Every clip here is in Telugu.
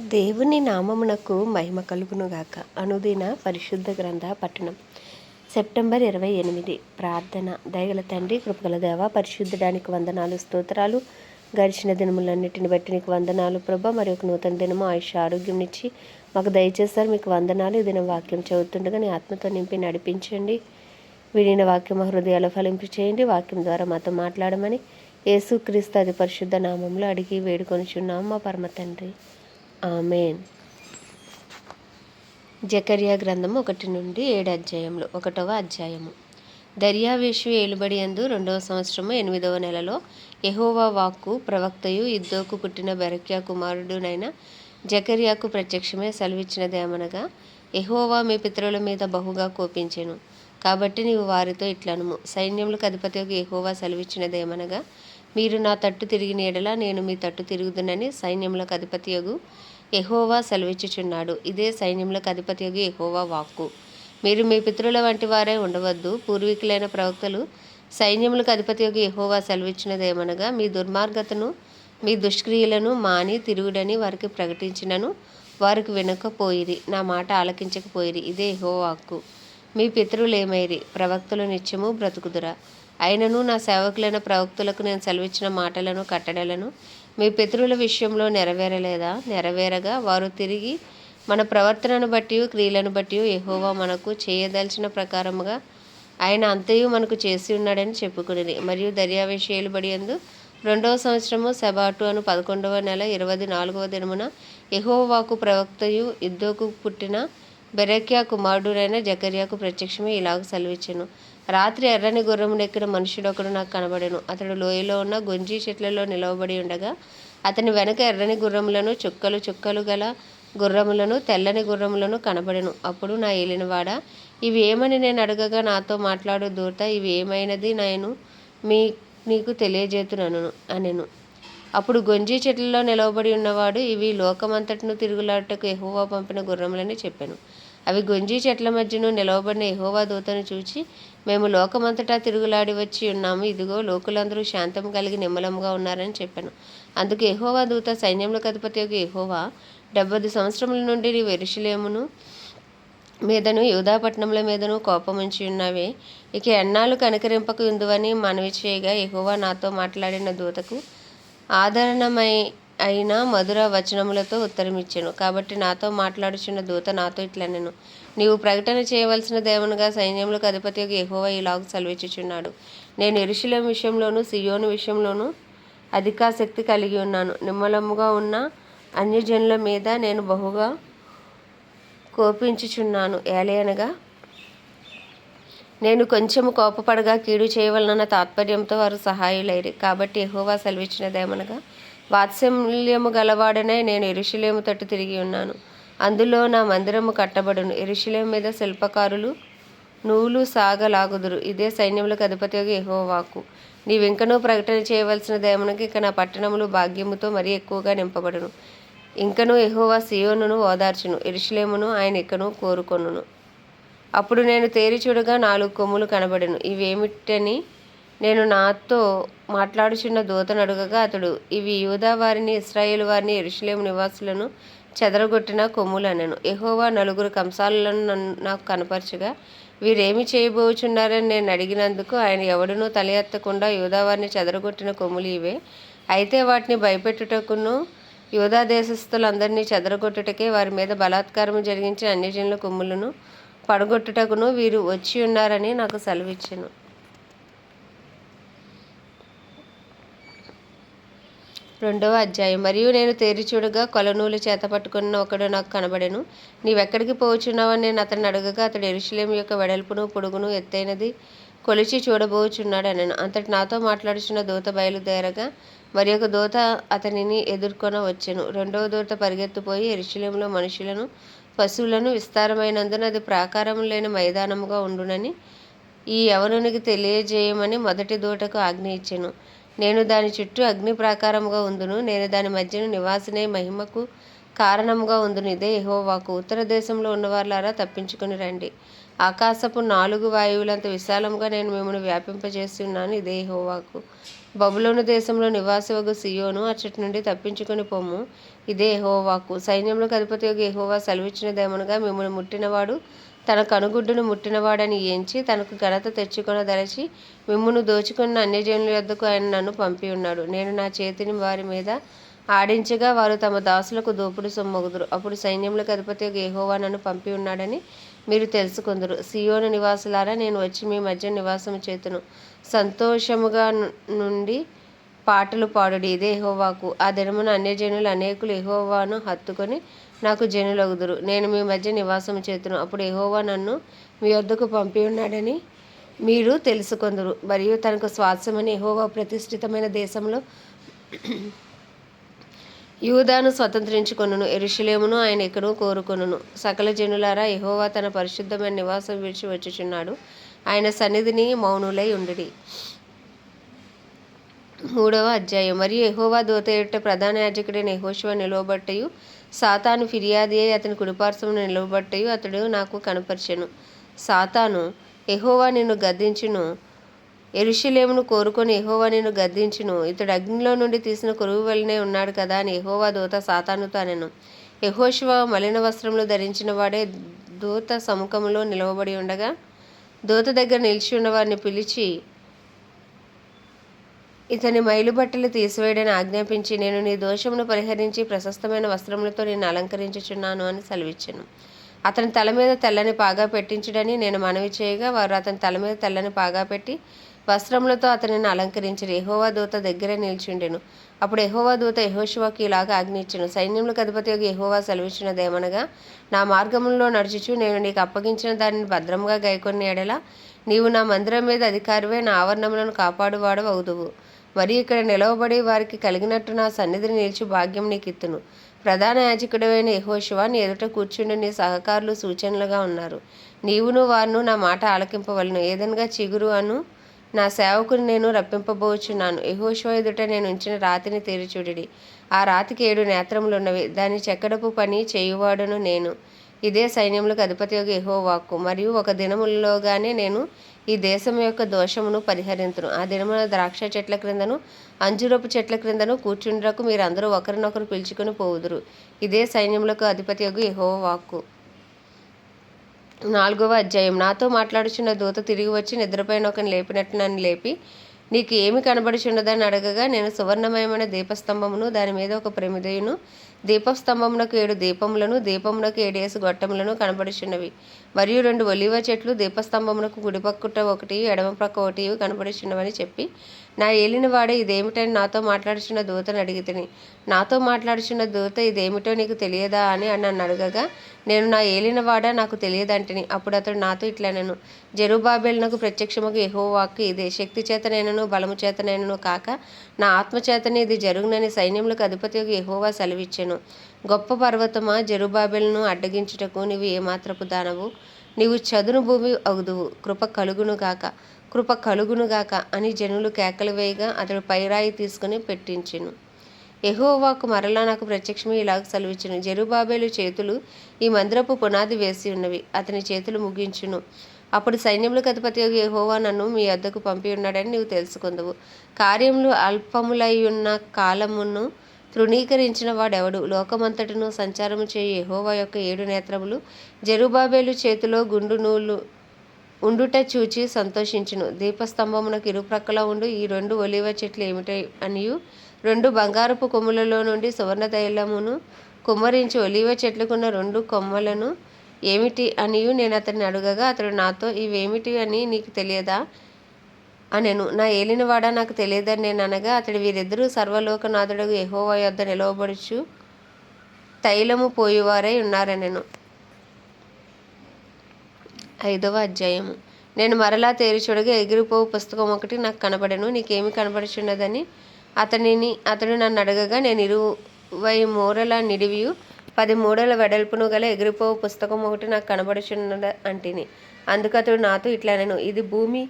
దేవుని నామమునకు మహిమ కలుగునుగాక. అనుదిన పరిశుద్ధ గ్రంథ పట్టణం. సెప్టెంబర్ ఇరవై ఎనిమిది. ప్రార్థన. దయగల తండ్రి కృపగల దేవ పరిశుద్ధడానికి వందనాలు స్తోత్రాలు. గడిచిన దినములన్నిటిని బట్టి నీకు వందనాలు ప్రభ. మరి ఒక నూతన దినము ఆయుష ఆరోగ్యం ఇచ్చి మాకు దయచేస్తారు మీకు వందనాలు. ఈ దినం వాక్యం చదువుతుండగా నీ ఆత్మతో నింపి నడిపించండి. విడిన వాక్యం హృదయాలు ఫలింపు చేయండి. వాక్యం ద్వారా మాతో మాట్లాడమని యేసుక్రీస్తు అది పరిశుద్ధ నామంలో అడిగి వేడుకొనిచున్నాం మా పరమ తండ్రి. ఆమెన్. జకర్యా గ్రంథం ఒకటి నుండి ఏడు అధ్యాయములు ఒకటవ అధ్యాయము. దర్యావేషు ఏలుబడి అందు రెండవ సంవత్సరము ఎనిమిదవ నెలలో ఎహోవా వాక్కు ప్రవక్తయు ఇద్దోకు పుట్టిన బెరక్యా కుమారుడునైన జకర్యాకు ప్రత్యక్షమే సెలవిచ్చినదేమనగా ఎహోవా మీ పితరుల మీద బహుగా కోపించెను కాబట్టి నీవు వారితో ఇట్లనుము. సైన్యములకు అధిపతికి యెహోవా సెలవిచ్చినదేమనగా మీరు నా తట్టు తిరిగిన ఎడల నేను మీ తట్టు తిరుగుదునని సైన్యములకు అధిపతియగు ఎహోవా సెలవిచ్చుచున్నాడు. ఇదే సైన్యములకు అధిపతియగు ఎహోవా వాక్కు. మీరు మీ పితరుల వంటి వారే ఉండవద్దు. పూర్వీకులైన ప్రవక్తలు సైన్యములకు అధిపతియగు యెహోవా సెలవిచ్చినదేమనగా మీ దుర్మార్గతను మీ దుష్క్రియలను మాని తిరుగుడని వారికి ప్రకటించినను వారికి వినకపోయిరి. నా మాట ఆలకించకపోయిరి. ఇదే యెహోవా వాక్కు. మీ పితరులేమైరి? ప్రవక్తలు నిత్యము బ్రతుకుదురా. అయినను నా సేవకులైన ప్రవక్తులకు నేను సెలవిచ్చిన మాటలను కట్టడలను మీ పితరుల విషయంలో నెరవేరలేదా? నెరవేరగా వారు తిరిగి మన ప్రవర్తనను బట్టి క్రియలను బట్టి ఎహోవా మనకు చేయదలిచిన ప్రకారముగా ఆయన అంతయు మనకు చేసి ఉన్నాడని చెప్పుకునేది మరియు దర్యావేషేలు బడి అందు రెండవ సంవత్సరము సెబాటు అను పదకొండవ నెల ఇరవై నాలుగవ దినమున ఎహోవాకు ప్రవక్తయు ఇద్దోకు పుట్టిన బెరక్యా కుమారుడునైన జకర్యాకు ప్రత్యక్షమే ఇలాగ సెలవిచ్చెను. రాత్రి ఎర్రని గుర్రమునెక్కిన మనుషుడొకడు నాకు కనబడెను. అతడు లోయలో ఉన్న గొంజి చెట్లలో నిలవబడి ఉండగా అతని వెనక ఎర్రని గుర్రములను చుక్కలు చుక్కలు గల గుర్రములను తెల్లని గుర్రములను కనబడెను. అప్పుడు నా ఏలినవాడా ఇవి ఏమని నేను అడగగా నాతో మాట్లాడు దూత ఇవి ఏమైనది నేను మీ నీకు తెలియజేతునను అనెను. అప్పుడు గొంజి చెట్లలో నిలవబడి ఉన్నవాడు ఇవి లోకమంతటిను తిరుగులాటకు ఎహోవా పంపిన గుర్రములని చెప్పాను. అవి గొంజి చెట్ల మధ్యను నిలవబడిన ఎహోవా దూతను చూచి మేము లోకమంతటా తిరుగులాడి వచ్చి ఉన్నాము. ఇదిగో లోకులందరూ శాంతం కలిగి నిమ్మలంగా ఉన్నారని చెప్పాను. అందుకు ఎహోవా దూత సైన్యములకు అధిపతి యొక్క ఎహోవా డెబ్బై సంవత్సరముల నుండి నీ వెరుషులేమును మీదను యూదాపట్నముల మీదను కోపముంచి ఉన్నవే. ఇక ఎన్నాళ్ళు కనికరింపకు ఉందని మనవి చేయగా ఎహోవా నాతో మాట్లాడిన దూతకు ఆదరణమై అయిన మధుర వచనములతో ఉత్తరమిచ్చాను. కాబట్టి నాతో మాట్లాడుచున్న దూత నాతో ఇట్లనెను నీవు ప్రకటన చేయవలసిన దేవునిగా సైన్యములకు అధిపతి యెహోవా ఇలాగ సెలవిచ్చుచున్నాడు. నేను ఎరుశలేం విషయంలోనూ సియోను విషయంలోనూ అధికాశక్తి కలిగి ఉన్నాను. నిమ్మలముగా ఉన్న అన్యజనుల మీద నేను బహుగా కోపించుచున్నాను. ఏలయనగా నేను కొంచెము కోపపడగా కీడు చేయవలనన్న తాత్పర్యంతో వారు సహాయులైరి. కాబట్టి ఎహోవా సెలవిచ్చినదేమనగా వాత్సల్యము గలవాడనే నేను ఎరుషులేము తట్టు తిరిగి ఉన్నాను. అందులో నా మందిరము కట్టబడును. ఎరుషులేము మీద శిల్పకారులు నూలు సాగలాగుదురు. ఇదే సైన్యములకు అధిపతిగా ఎహోవాకు నీవింకనూ ప్రకటన చేయవలసిన దేమునకి ఇక నా పట్టణములు భాగ్యముతో మరీ ఎక్కువగా నింపబడును. ఇంకనూ ఎహోవా సియోనును ఓదార్చును. ఇరుషులేమును ఆయన ఇకను కోరుకొనును. అప్పుడు నేను తేరి చూడగా నాలుగు కొమ్ములు కనబడను. ఇవేమిటని నేను నాతో మాట్లాడుచున్న దూతను అడుగగా అతడు ఇవి యూదా వారిని ఇస్రాయేల్ వారిని ఎరుషులేము నివాసులను చెదరగొట్టిన కొమ్ములనను. ఎహోవా నలుగురు కంసాలను నన్ను నాకు కనపరచగా వీరేమి చేయబోచున్నారని నేను అడిగినందుకు ఆయన ఎవడునూ తల ఎత్తకుండా యూదావారిని చెదరగొట్టిన కొమ్ములు ఇవే. అయితే వాటిని భయపెట్టుటకును యూదా దేశస్థులందరినీ చెదరగొట్టుటకే వారి మీద బలాత్కారం జరిగించిన అన్యజనుల కొమ్ములను పడగొట్టుటకును వీరు వచ్చి ఉన్నారని నాకు సెలవిచ్చాను. రెండవ అధ్యాయం. మరియు నేను తేరిచూడగా కొలనూలు చేత పట్టుకున్న ఒకడు నాకు కనబడెను. నీవెక్కడికి పోవచ్చున్నావని నేను అతన్ని అడగగా అతడు ఎరుశలేం యొక్క వెడల్పును పొడుగును ఎత్తైనది కొలిచి చూడబోచున్నాడు అనను. అంతటి నాతో మాట్లాడుచున్న దూత బయలుదేరగా మరి ఒక దూత అతనిని ఎదుర్కొన వచ్చెను. రెండవ దూత పరిగెత్తిపోయి ఎరుషులేంలో మనుషులను పశువులను విస్తారమైనందున అది ప్రాకారం లేని మైదానముగా ఉండునని ఈ యవనునికి తెలియజేయమని మొదటి దూటకు ఆజ్ఞ ఇచ్చెను. నేను దాని చుట్టూ అగ్ని ప్రాకారముగా ఉందును. నేను దాని మధ్యను నివాసినై మహిమకు కారణముగా ఉందును. ఇదే యెహోవాకు. ఉత్తర దేశంలో ఉన్నవారులారా తప్పించుకుని రండి. ఆకాశపు నాలుగు వాయువులంత విశాలముగా నేను మిమ్మల్ని వ్యాపింపజేసి ఉన్నాను ఇదే యెహోవాకు. బబులోను దేశంలో నివాసివగు సియోను అచ్చటి నుండి తప్పించుకొని పొమ్ము ఇదే యెహోవాకు. సైన్యములకు అధిపతియగు యెహోవా సెలవిచ్చినదేమనగా మిమ్మల్ని ముట్టినవాడు తన కనుగుడ్డును ముట్టినవాడని ఏంచి తనకు ఘనత తెచ్చుకొనదలచి మిమ్మును దోచుకున్న అన్యజనుల యొద్దకు ఆయన నన్ను పంపి ఉన్నాడు. నేను నా చేతిని వారి మీద ఆడించగా వారు తమ దాసులకు దోపుడు సొమ్మగుదురు. అప్పుడు సైన్యములకు అధిపతి గేహోవా నన్ను పంపి ఉన్నాడని మీరు తెలుసుకుందరు. సియోను నివాసులారా నేను వచ్చి మీ మధ్య నివాసం చేతును. సంతోషముగా నుండి పాటలు పాడుడి. ఇదే ఎహోవాకు ఆ దినమున అన్యజనులు అనేకులు ఎహోవాను హత్తుకొని నాకు జనులగుదురు. నేను మీ మధ్య నివాసం చేతును. అప్పుడు ఎహోవా నన్ను మీ వద్దకు పంపి ఉన్నాడని మీరు తెలుసుకొందురు. మరియు తనకు స్వాస్థ్యమని ఎహోవా ప్రతిష్ఠితమైన దేశంలో యూదాను స్వతంత్రించుకొనును. ఎరుషులేమును ఆయన ఎక్కడో కోరుకొనును. సకల జనులారా ఎహోవా తన పరిశుద్ధమైన నివాసం విడిచి వచ్చుచున్నాడు. ఆయన సన్నిధిని మౌనులై ఉండుడి. మూడవ అధ్యాయం. మరియు ఎహోవా దూత ఎట్ట ప్రధాన యాజకుడైన ఎహోశివ నిలవబట్టయు సాతాను ఫిర్యాది అయి అతని కుడిపార్శ్వమున నిలవబట్టి అతడు నాకు కనపరిచెను. సాతాను ఎహోవా నిన్ను గద్దించును. ఎరుషులేమును కోరుకొని ఎహోవా నిన్ను గద్దించును. ఇతడు అగ్నిలో నుండి తీసిన కొరువు వలనే ఉన్నాడు కదా అని ఎహోవా దూత సాతానుతో అనెను. యహోశివ మలిన వస్త్రములు ధరించిన వాడే దూత సముఖములో నిలవబడి ఉండగా దూత దగ్గర నిలిచి ఉన్న వారిని పిలిచి ఇతని మైలుబట్టలు తీసివేయడని ఆజ్ఞాపించి నేను నీ దోషమును పరిహరించి ప్రశస్తమైన వస్త్రములతో నేను అలంకరించుచున్నాను అని సెలవిచ్చాను. అతని తల మీద తెల్లని పాగా పెట్టించుడని నేను మనవి చేయగా వారు అతని తల మీద తెల్లని పాగా పెట్టి వస్త్రములతో అతనిని అలంకరించిరి. ఎహోవా దూత దగ్గర నిల్చుండెను. అప్పుడు ఎహోవా దూత యహోశివాకి ఇలాగా ఆజ్ఞించెను సైన్యములకు అధిపతి ఎహోవా సెలవిచ్చినదేమనగా నా మార్గములో నడుచుచు నేను నీకు అప్పగించిన దానిని భద్రంగా గైకొని ఎడల నీవు నా మందిరం మీద అధికారివే నా ఆవరణములను కాపాడువాడు అవుదువు మరి ఇక్కడ నిలవబడి వారికి కలిగినట్టు నా సన్నిధిని నిలిచి భాగ్యం నీకిత్తును. ప్రధాన యాజకుడైన యెహోషువ నీ ఎదుట కూర్చుండి నీ సహకారులు సూచనలుగా ఉన్నారు. నీవును వారును నా మాట ఆలకింపవలను. ఏదనగా చిగురు అను నా సేవకుని నేను రప్పింపబోచున్నాను. యహోశివ ఎదుట నేను ఉంచిన రాతిని తెరిచుడిడి. ఆ రాతికి ఏడు నేత్రములున్నవి. దాని చెక్కడపు పని చేయువాడును నేను. ఇదే సైన్యములకు అధిపతి యొక్క వాక్కు మరియు ఒక దినములలోగానే నేను ఈ దేశం యొక్క దోషమును పరిహరింతును. ఆ దినమున ద్రాక్ష చెట్ల క్రిందను అంజురపు చెట్ల క్రిందను కూర్చుండ్రకు మీరందరూ ఒకరినొకరు పిలుచుకుని పోవుదురు. ఇదే సైన్యములకు అధిపతి యొక్క వాక్కు. నాలుగవ అధ్యాయం. నాతో మాట్లాడుచున్న దూత తిరిగి వచ్చి నిద్రపైన ఒకని లేపినట్టు నన్ను లేపి నీకు ఏమి కనబడుచున్నదని అడగగా నేను సువర్ణమయమైన దీపస్తంభమును దాని మీద ఒక ప్రమిదయును దీపస్తంభమునకు ఏడు దీపములను దీపమునకు ఏడేసి గొట్టములను కనబడుచున్నవి. మరియు రెండు ఒలివ చెట్లు దీపస్తంభమునకు గుడిపక్కుట ఒకటి ఎడమ ప్రక్క ఒకటి కనబడుచున్నవని చెప్పి నా ఏలినవాడే ఇదేమిటని నాతో మాట్లాడుచున్న దూతను అడిగితిని నాతో మాట్లాడుచున్న దూత ఇదేమిటో నీకు తెలియదా అని నన్ను అడగగా నేను నా ఏలినవాడా నాకు తెలియదంటిని అప్పుడు అతడు నాతో ఇట్లనను జెరుబాబెల్ ప్రత్యక్షముకు ఎహోవాక్కు ఇదే శక్తి చేతనైనను బలము చేతనైనను కాక నా ఆత్మచేతనే ఇది జరుగునని సైన్యములకు అధిపతి ఎహోవా సెలవిచ్చెను. గొప్ప పర్వతమా జెరుబాబెల్ను అడ్డగించుటకు నీవు ఏమాత్రపు దానవు? నీవు చదును భూమి అగుదువు కృప కలుగును గాక కృప కలుగును గాక అని జనులు కేకలు వేయగా అతడు పైరాయి తీసుకుని పెట్టించెను. ఎహోవాకు మరలా నాకు ప్రత్యక్షమే ఇలాగ సెలవిచ్చును. జరుబాబేలు చేతులు ఈ మందిరపు పునాది వేసి ఉన్నవి. అతని చేతులు ముగించును. అప్పుడు సైన్యములకు అధిపతి యెహోవా నన్ను మీ వద్దకు పంపి ఉన్నాడని నీవు తెలుసుకుందువు. కార్యములు అల్పములై ఉన్న కాలమును తృణీకరించిన వాడెవడు? లోకమంతటను సంచారము చేయు ఎహోవా యొక్క ఏడు నేత్రములు జెరుబాబేలు చేతిలో గుండు నూలు ఉండుట చూచి సంతోషించును. దీపస్తంభమునకు ఇరుప్రక్కల ఉండు. ఈ రెండు ఒలివ చెట్లు ఏమిటై అనియు? రెండు బంగారపు కొమ్ములలో నుండి సువర్ణ తైలమును కుమ్మరించి ఒలివ చెట్లకున్న రెండు కొమ్మలను ఏమిటి అనియు? నేను అతన్ని అడుగగా అతడు నాతో ఇవేమిటి అని నీకు తెలియదా? అనెను. నా ఏలినవాడా? నాకు తెలియదని నేను అనగా అతడు వీరిద్దరూ సర్వలోకనాథుడు ఎహోవా యొద్ద నిలవబడుచు తైలము పోయేవారై ఉన్నారనెను. ఐదవ అధ్యాయము. నేను మరలా తేరి చూడగా ఎగిరిపోవు పుస్తకం ఒకటి నాకు కనబడెను. నీకేమి కనబడుచున్నదని? అతనిని అతడు నన్ను అడగగా నేను ఇరువై మూరల నిడివియు పది మూడల వెడల్పును గల ఎగిరిపోవు పుస్తకం ఒకటి నాకు కనబడుచున్నద అంటిని. అందుకు అతడు నాతో ఇట్లా నేను ఇది భూమి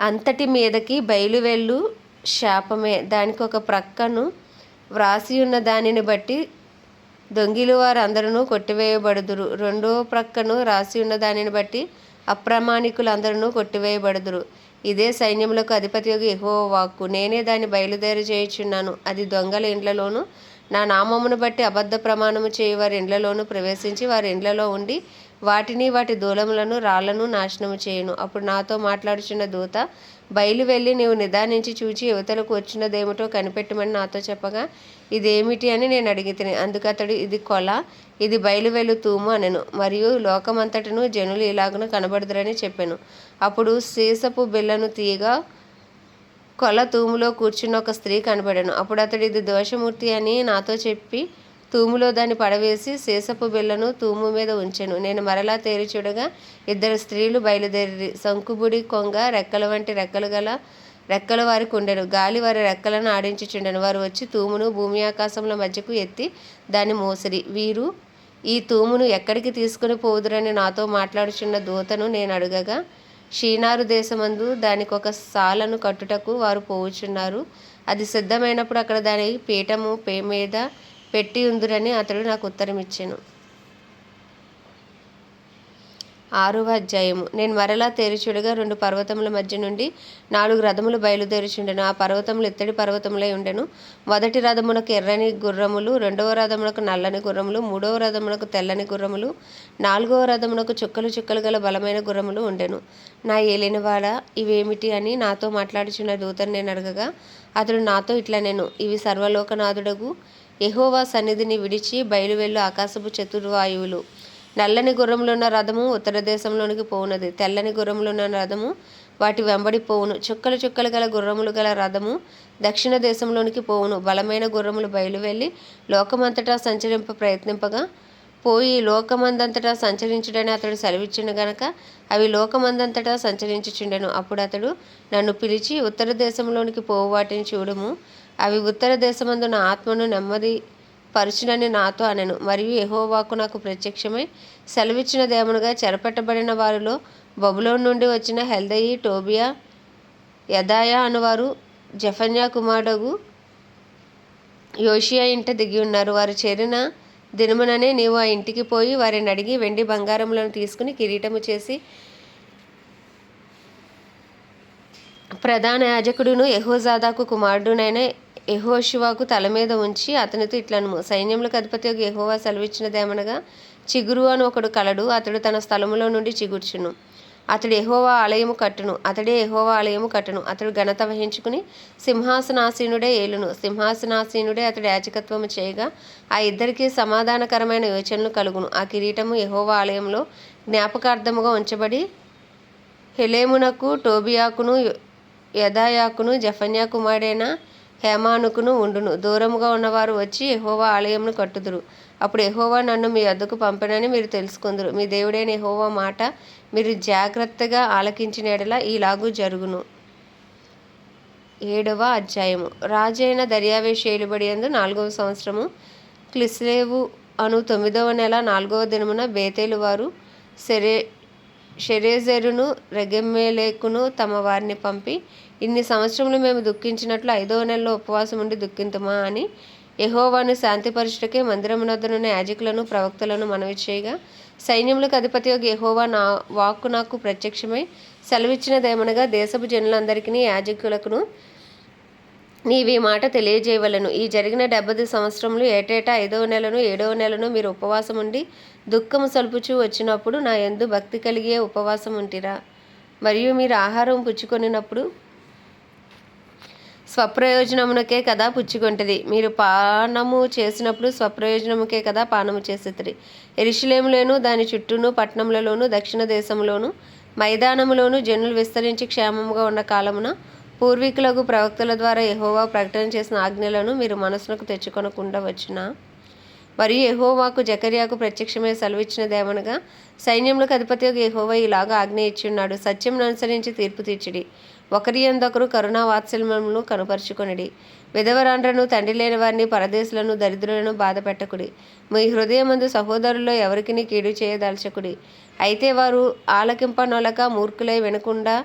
అంతటి మీదకి బయలువెళ్ళు శాపమే. దానికి ఒక ప్రక్కను వ్రాసి ఉన్న దానిని బట్టి దొంగిలు వారందరూ కొట్టివేయబడుదురు. రెండో ప్రక్కను రాసి ఉన్న దానిని బట్టి అప్రామాణికులందరూ కొట్టివేయబడుదురు. ఇదే సైన్యములకు అధిపతియోగి యెహోవా వాక్కు నేనే దాన్ని బయలుదేరి చేయుచున్నాను. అది దొంగల ఇండ్లలోను నా నామమును బట్టి అబద్ధ ప్రమాణము చేయు వారి ఇండ్లలోను ప్రవేశించి వారి ఇండ్లలో ఉండి వాటిని వాటి దూలములను రాళ్ళను నాశనము చేయను. అప్పుడు నాతో మాట్లాడుచున్న దూత బయలు వెళ్ళి నీవు నిదానించి చూచి యువతలకు వచ్చినదేమిటో కనిపెట్టమని నాతో చెప్పగా ఇదేమిటి అని నేను అడిగి తిని అందుకు అతడు ఇది కొల ఇది బయలు వెళ్ళు తూము అనెను. మరియు లోకమంతటను జనులు ఇలాగను కనబడదురని చెప్పాను. అప్పుడు సీసపు బిల్లను తీయగా కొల తూములో కూర్చున్న ఒక స్త్రీ కనబడాను. అప్పుడు అతడు ఇది దోషమూర్తి అని నాతో చెప్పి తూములో దాన్ని పడవేసి సీసపు బిళ్ళను తూము మీద ఉంచెను. నేను మరలా తేరి చూడగా ఇద్దరు స్త్రీలు బయలుదేరి శంకుబుడి కొంగ రెక్కల వంటి రెక్కలు గల రెక్కల వారి కుండెను గాలి వారి రెక్కలను ఆడించుచుండెను వారు వచ్చి తూమును భూమి ఆకాశంలో మధ్యకు ఎత్తి దాన్ని మోసిరి. వీరు ఈ తూమును ఎక్కడికి తీసుకుని పోదురని నాతో మాట్లాడుచున్న దూతను నేను అడగగా షీనారు దేశమందు దానికి ఒక సాలను కట్టుటకు వారు పోవుచున్నారు. అది సిద్ధమైనప్పుడు అక్కడ దాని పీఠము పే మీద పెట్టి ఉందిరని అతడు నాకు ఉత్తరం ఇచ్చాను ఆరవ అధ్యాయము నేను మరలా తేరుచుడుగా రెండు పర్వతముల మధ్య నుండి నాలుగు రథములు బయలుదేరుచుండెను. ఆ పర్వతములు ఇత్తడి పర్వతములై ఉండెను. మొదటి రథమునకు ఎర్రని గుర్రములు రెండవ రథమునకు నల్లని గుర్రములు మూడవ రథమునకు తెల్లని గుర్రములు నాలుగవ రథమునకు చుక్కలు చుక్కలు గల బలమైన గుర్రములు ఉండెను. నా ఏలినవాడ ఇవేమిటి అని నాతో మాట్లాడుచున్న దూతను నేను అడగగా అతడు నాతో ఇట్లా నేను ఇవి సర్వలోకనాథుడగు ఎహోవా సన్నిధిని విడిచి బయలువెళ్ళు ఆకాశపు చతుర్వాయువులు. నల్లని గుర్రములున్న రథము ఉత్తర దేశంలోనికి పోవునది. తెల్లని గుర్రములున్న రథము వాటి వెంబడి పోవును. చుక్కలు చుక్కలు గల గుర్రములు గల రథము దక్షిణ దేశంలోనికి పోవును. బలమైన గుర్రములు బయలువెళ్ళి లోకమంతటా సంచరింప ప్రయత్నింపగా పోయి లోకమందంతటా సంచరించుడని అతడు సెలవిచ్చిన గనక అవి లోకమందంతటా సంచరించుచుండెను. అప్పుడు అతడు నన్ను పిలిచి ఉత్తర దేశంలోనికి పోవు వాటిని చూడము. అవి ఉత్తర దేశమందు నా ఆత్మను నెమ్మది పరుచునని నాతో అనెను. మరియు ఎహోవాకు నాకు ప్రత్యక్షమై సెలవిచ్చిన దేమునుగా చెరపెట్టబడిన వారిలో బబులోన్ నుండి వచ్చిన హెల్దయి టోబియా యదాయా అనువారు జఫన్యా కుమారుడగు యోషియా ఇంట దిగి ఉన్నారు. వారు చేరిన దినముననే నీవు ఆ ఇంటికి పోయి వారిని అడిగి వెండి బంగారములను తీసుకుని కిరీటము చేసి ప్రధాన యాజకుడును ఎహోజాదాకు కుమారుడునైనా యహోశివాకు తల మీద ఉంచి అతనితో ఇట్లను సైన్యములకు అధిపతి యహోవా సెలవిచ్చినదేమనగా చిగురు అని ఒకడు కలడు అతడు తన స్థలములో నుండి చిగుర్చును. అతడు ఎహోవా ఆలయము కట్టును అతడే ఎహోవా ఆలయము కట్టును. అతడు ఘనత వహించుకుని సింహాసనాసీనుడే ఏలును. సింహాసనాసీనుడే అతడు యాచకత్వము చేయగా ఆ ఇద్దరికి సమాధానకరమైన యోచనలు కలుగును. ఆ కిరీటము ఎహోవా ఆలయంలో జ్ఞాపకార్థముగా ఉంచబడి హెలేమునకు టోబియాకును యదాయాకును జఫన్యా కుమారుడైన హేమానుకును ఉండును. దూరముగా ఉన్నవారు వచ్చి ఎహోవా ఆలయమును కట్టుదురు. అప్పుడు ఎహోవా నన్ను మీ వద్దకు పంపినని మీరు తెలుసుకుందరు. మీ దేవుడైన ఎహోవా మాట మీరు జాగ్రత్తగా ఆలకించిన ఎడల ఈలాగు జరుగును. ఏడవ అధ్యాయము. రాజైన దర్యావేష్ ఏలుబడి అందు నాలుగవ సంవత్సరము. క్లిస్లేవు అను తొమ్మిదవ నెల నాలుగవ దినమున బేతేలు వారు సెరే షెరేజెరును రెగెమ్మేలేకును తమ వారిని పంపి ఇన్ని సంవత్సరములు మేము దుఃఖించినట్లు ఐదవ నెలలో ఉపవాసం ఉండి దుఃఖింతమా అని యహోవాను శాంతిపరుచుటకే మందిరమునొద్దనున్న యాజకులను ప్రవక్తలను మనవి చేయగా సైన్యములకు అధిపతి యహోవా నా వాక్కు నాకు ప్రత్యక్షమై సెలవిచ్చినదేమనగా దేశపు జనులందరికీ యాజకులకును నీవి మాట తెలియజేయవలను. ఈ జరిగిన డెబ్బది సంవత్సరములు ఏటేటా ఐదవ నెలను ఏడవ నెలను మీరు ఉపవాసం ఉండి దుఃఖము సలుపుచూ వచ్చినప్పుడు నా యందు భక్తి కలిగే ఉపవాసం ఉంటిరా మరియు మీరు ఆహారం పుచ్చుకొనినప్పుడు స్వప్రయోజనమునకే కదా పుచ్చుకొంటిది. మీరు పానము చేసినప్పుడు స్వప్రయోజనముకే కదా పానము చేసేది ఎరిశిలేములోను దాని చుట్టూను పట్టణములలోను దక్షిణ దేశంలోను మైదానములోను జనులు విస్తరించి క్షేమముగా ఉన్న కాలమున పూర్వీకులకు ప్రవక్తల ద్వారా ఎహోవా ప్రకటన చేసిన ఆజ్ఞలను మీరు మనసునకు తెచ్చుకొనకుండా వచ్చిన మరియు ఎహోవాకు జకర్యాకు ప్రత్యక్షమే సెలవిచ్చిన దేవనగా సైన్యములకు అధిపతి ఎహోవా ఇలాగా ఆజ్ఞ ఇచ్చున్నాడు. సత్యంను అనుసరించి తీర్పు తీర్చిడి. ఒకరి ఎందొకరు కరుణా వాత్సల్యములను కనుపరుచుకొనిడి. విధవరాండ్రను తండ్రి లేని వారిని పరదేశులను దరిద్రులను బాధ పెట్టకుడి. మీ హృదయమందు సహోదరుల్లో ఎవరికిని కీడు చేయదలచకుడి. అయితే వారు ఆలకింపనొలక మూర్ఖులై వినకుండా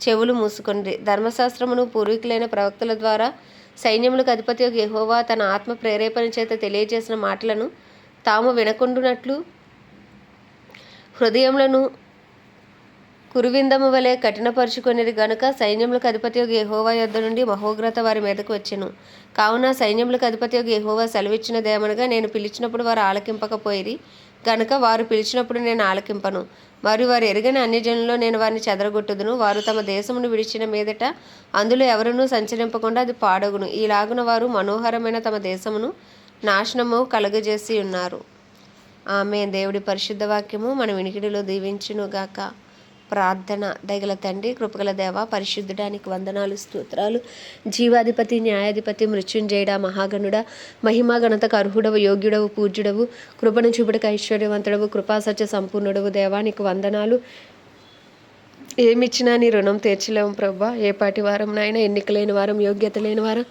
చెవులు మూసుకొనిరి. ధర్మశాస్త్రమును పూర్వీకులైన ప్రవక్తల ద్వారా సైన్యములకు అధిపతి యెహోవా తన ఆత్మ ప్రేరేపణ చేత తెలియజేసిన మాటలను తాము వినకుండునట్లు హృదయములను కురువిందము వలె కఠినపరుచుకొనిరి గనుక సైన్యములకు అధిపతి యొక్క ఎహోవా యొద్ద నుండి మహోగ్రత వారి మీదకు వచ్చెను. కావున సైన్యములకు అధిపతి యొక్క యెహోవా సెలవిచ్చినదేమనగా నేను పిలిచినప్పుడు వారు ఆలకింపకపోయిరి గనుక వారు పిలిచినప్పుడు నేను ఆలకింపను. మరియు వారు ఎరుగని అన్యజనుల్లో నేను వారిని చెదరగొట్టుదును. వారు తమ దేశమును విడిచిన మీదట అందులో ఎవరునూ సంచరింపకుండా అది పాడగును. ఈలాగున వారు మనోహరమైన తమ దేశమును నాశనము కలుగజేసి ఉన్నారు. ఆమె దేవుడి పరిశుద్ధ వాక్యము మన వినికిడిలో దీవించునుగాక. ప్రార్థన దయగల తండ్రి కృపగల దేవ పరిశుద్ధుడానికి వందనాలు స్తోత్రాలు. జీవాధిపతి న్యాయాధిపతి మృత్యుంజయుడ మహాగణుడ మహిమా గణతకు అర్హుడవు యోగ్యుడవు పూజ్యుడవు కృపను చూపుడికి ఐశ్వర్యవంతుడవు కృపాసత్య సంపూర్ణుడవు. దేవానికి వందనాలు. ఏమిచ్చినా నీ రుణం తీర్చలేము ప్రభా. ఏ పాటి వారం నాయన ఎన్నిక లేని వారం యోగ్యత లేని వారం.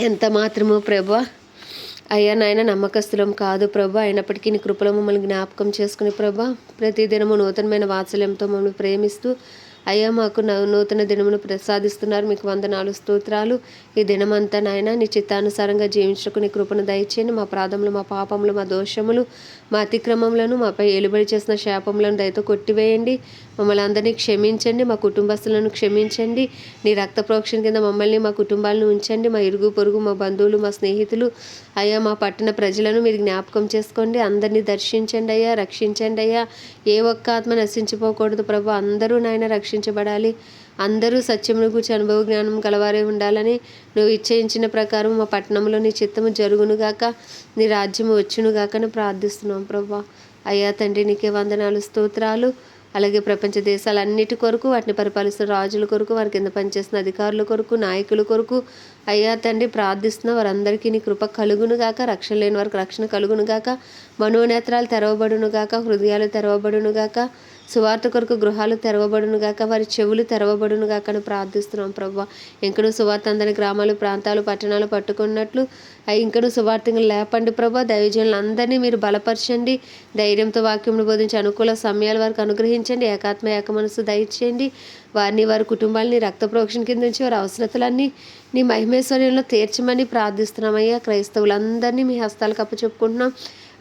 ఎంత మాత్రము ప్రభా అయ్యా నాయన నమ్మకస్తులం కాదు ప్రభు. అయినప్పటికీ నీ కృపలో మమ్మల్ని జ్ఞాపకం చేసుకుని ప్రభా ప్రతిదినము నూతనమైన వాత్సల్యంతో మమ్మల్ని ప్రేమిస్తూ అయ్యా మాకు నూతన దినమును ప్రసాదిస్తున్నారు. మీకు వందనాలు స్తోత్రాలు. ఈ దినమంతా నాయన నీ చిత్తానుసారంగా జీవించకు నీ కృపను దయచేయండి మా ప్రాధములు మా పాపములు మా దోషములు మా అతిక్రమములను మాపై ఎలుబడి చేసిన శాపములను దయతో కొట్టివేయండి. మమ్మల్ని అందరినీ క్షమించండి. మా కుటుంబస్తులను క్షమించండి. నీ రక్త ప్రోక్షణ కింద మమ్మల్ని మా కుటుంబాలను ఉంచండి. మా ఇరుగు పొరుగు మా బంధువులు మా స్నేహితులు. అయ్యా మా పట్టణ ప్రజలను మీరు జ్ఞాపకం చేసుకోండి. అందరినీ దర్శించండి అయ్యా రక్షించండి అయ్యా. ఏ ఒక్క ఆత్మ నశించిపోకూడదు ప్రభు. అందరూ నాయన రక్ష రక్షించబడాలి. అందరూ సత్యమును గురించి అనుభవ జ్ఞానం కలవారే ఉండాలని నువ్వు ఇచ్చేయించిన ప్రకారం మా పట్టణంలో నీ చిత్తము జరుగునుగాక నీ రాజ్యము వచ్చునుగాక అని ప్రార్థిస్తున్నాం ప్రభా. అయ్యా తండ్రి నీకే వందనాలు స్తోత్రాలు. అలాగే ప్రపంచ దేశాలన్నిటి కొరకు వాటిని పరిపాలిస్తున్న రాజుల కొరకు వారి కింద పనిచేస్తున్న అధికారుల కొరకు నాయకుల కొరకు అయ్యా తండ్రి ప్రార్థిస్తున్న వారందరికీ నీ కృప కలుగునుగాక రక్షణ లేని వారికి రక్షణ కలుగునుగాక మనోనేత్రాలు తెరవబడునుగాక హృదయాలు తెరవబడును గాక సువార్త కొరకు గృహాలు తెరవబడును గాక వారి చెవులు తెరవబడును గాక అని ప్రార్థిస్తున్నాం ప్రభా. ఇంకను సువార్త అందని గ్రామాలు ప్రాంతాలు పట్టణాలు పట్టుకున్నట్లు అయి ఇంకను లేపండి ప్రభా. దైవజనులు అందరినీ మీరు బలపరచండి. ధైర్యంతో వాక్యంను బోధించి అనుకూల సమయాలు వారికి అనుగ్రహించండి. ఏకాత్మ ఏక మనసు దయచేయండి. వారిని వారి కుటుంబాలని రక్త ప్రోక్షణ కింద నుంచి వారి అవసరతలన్నీ నీ మహిమేశ్వర్యంలో తీర్చమని ప్రార్థిస్తున్నామయ్యా క్రైస్తవులందరినీ మీ హస్తాలకు అప్పచెప్పుకుంటున్నాం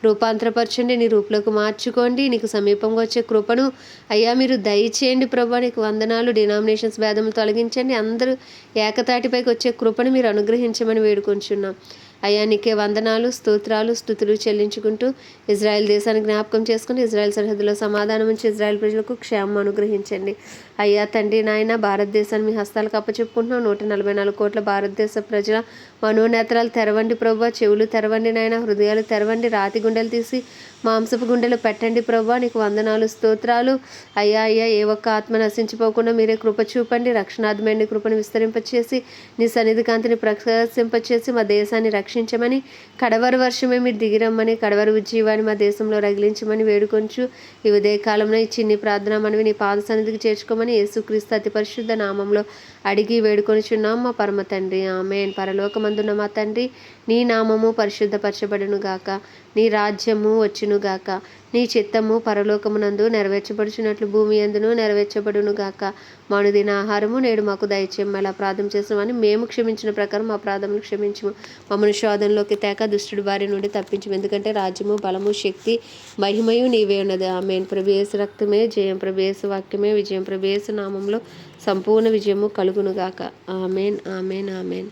రూపాంతరపరచండి నీ రూపులోకి మార్చుకోండి నీకు సమీపంగా వచ్చే కృపను. అయ్యా మీరు దయచేయండి ప్రభా నీకు వందనాలు డినామినేషన్స్ భేదములు తొలగించండి. అందరూ ఏకతాటిపైకి వచ్చే కృపను మీరు అనుగ్రహించమని వేడుకొంచున్నాం. అయ్యా నీకే వందనాలు స్తోత్రాలు స్థుతులు చెల్లించుకుంటూ ఇజ్రాయెల్ దేశాన్ని జ్ఞాపకం చేసుకుని ఇజ్రాయెల్ సరిహద్దులో సమాధానం ఉంచి ఇజ్రాయెల్ ప్రజలకు క్షేమం అనుగ్రహించండి. అయ్యా తండ్రి నాయన భారతదేశాన్ని మీ హస్తాలకు అప్పచెప్పుకుంటున్నాం. నూట నలభై నాలుగు కోట్ల భారతదేశ ప్రజల మనోనేత్రాలు తెరవండి ప్రభు. చెవులు తెరవండి నాయన హృదయాలు తెరవండి. రాతి గుండెలు తీసి మాంసపు గుండెలు పెట్టండి ప్రభా. నీకు వందనాలు స్తోత్రాలు. అయ్యా అయ్యా ఏ ఒక్క ఆత్మ నశించిపోకుండా మీరే కృప చూపండి. రక్షణార్థమైన కృపను విస్తరింపచేసి నీ సన్నిధి కాంతిని ప్రకాశింపచేసి మా దేశాన్ని రక్షించమని కడవరి వర్షమే మీరు దిగిరమ్మని కడవరు ఉజ్జీవాన్ని మా దేశంలో రగిలించమని వేడుకొంచు. ఈ ఉదయ కాలంలో ఈ చిన్ని ప్రార్థన మనవి నీ పాద సన్నిధికి చేర్చుకోమని యేసుక్రీస్తు అతి పరిశుద్ధ నామంలో అడిగి వేడుకొనిచున్నాం మా పరమ తండ్రి. ఆమె పరలోకమందున్న మా తండ్రి నీ నామము పరిశుద్ధపరచబడును గాక నీ రాజ్యము వచ్చును గాక నీ చిత్తము పరలోకమునందు నెరవేర్చబడుచున్నట్లు భూమి అందును నెరవేర్చబడును గాక మానుదిన ఆహారము నేడు మాకు దయచేయము అలా ప్రార్థన చేసామని మేము క్షమించిన ప్రకారం మా ప్రార్థనలు క్షమించము. మమ్మల్ని శోధనలోకి తేక దుష్టుడి బారి నుండి తప్పించము. ఎందుకంటే రాజ్యము బలము శక్తి మహిమయు నీవే ఉన్నది. ఆమెన్. ప్రభేశ రక్తమే జయం. ప్రభేశ వాక్యమే విజయం. ప్రభేశ నామంలో సంపూర్ణ విజయము కలుగునుగాక. ఆమెన్. ఆమెన్. ఆమెన్.